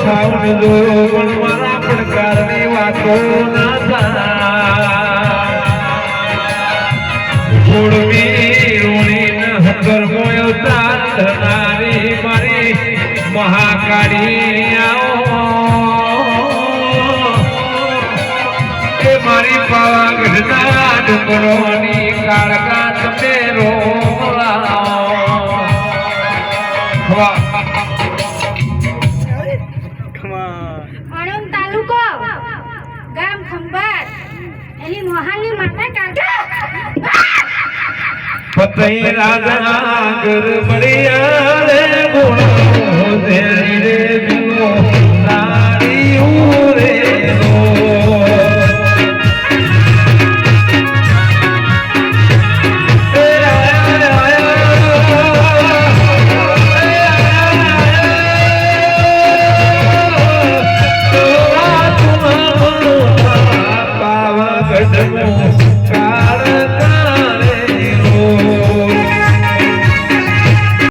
જોયો પણ મારા પડકારની વાતો ના થાય છોડવી રૂણીને હકરમો અવતાર ધરનારી મારી મહાકાળી આવો મારી પાવાગઢના ડુંગરોની કાળકા તમે રોલાવો અણંદ તાલુકો ગામ ખંભાત. એની મોહાલી માતા કાકા. પતઈ રાજા ગરબડિયા ધર્મ